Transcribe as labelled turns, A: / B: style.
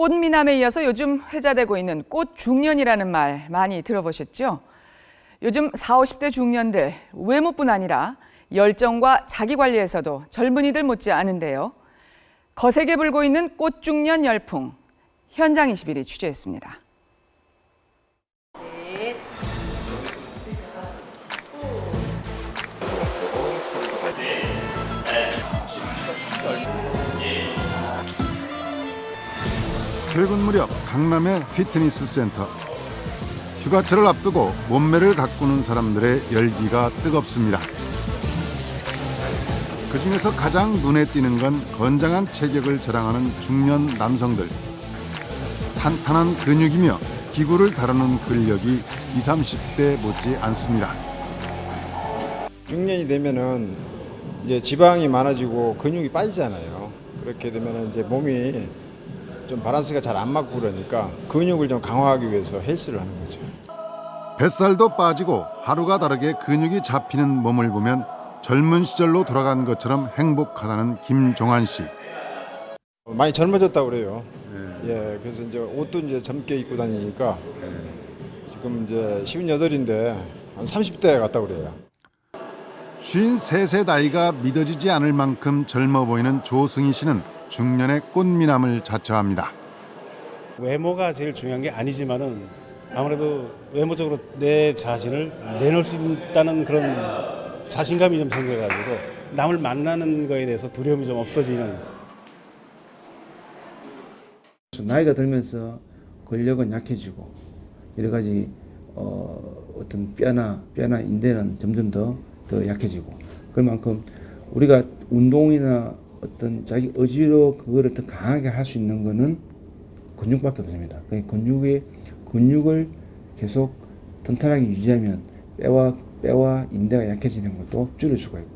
A: 꽃미남에 이어서 요즘 회자되고 있는 꽃 중년이라는 말 많이 들어보셨죠? 요즘 40, 50대 중년들 외모뿐 아니라 열정과 자기관리에서도 젊은이들 못지 않은데요. 거세게 불고 있는 꽃 중년 열풍, 현장 21이 취재했습니다.
B: 퇴근 무렵 강남의 피트니스 센터 휴가철을 앞두고 몸매를 가꾸는 사람들의 열기가 뜨겁습니다. 그 중에서 가장 눈에 띄는 건 건장한 체격을 자랑하는 중년 남성들. 탄탄한 근육이며 기구를 다루는 근력이 20, 30대 못지 않습니다.
C: 중년이 되면은 이제 지방이 많아지고 근육이 빠지잖아요. 그렇게 되면은 이제 몸이 좀 바란스가 잘 안 맞고 그러니까 근육을 좀 강화하기 위해서 헬스를 하는 거죠.
B: 뱃살도 빠지고 하루가 다르게 근육이 잡히는 몸을 보면 젊은 시절로 돌아간 것처럼 행복하다는 김종환 씨.
C: 많이 젊어졌다고 그래요. 예, 그래서 이제 옷도 이제 젊게 입고 다니니까 지금 이제 58인데 한 30대 같다고 그래요.
B: 53세 나이가 믿어지지 않을 만큼 젊어 보이는 조승희 씨는 중년의 꽃미남을 자처합니다.
D: 외모가 제일 중요한 게 아니지만은 아무래도 외모적으로 내 자신을 내놓을 수 있다는 그런 자신감이 좀 생겨가지고 남을 만나는 거에 대해서 두려움이 좀 없어지는
E: 나이가 들면서 근력은 약해지고 여러 가지 어, 어떤 뼈나 뼈나 인대는 점점 더, 더 약해지고 그만큼 우리가 운동이나 어떤 자기 의지로 그거를 더 강하게 할 수 있는 거는 근육밖에 없습니다. 그 근육의 근육을 계속 튼튼하게 유지하면 뼈와 뼈와 인대가 약해지는 것도 줄일 수가 있고.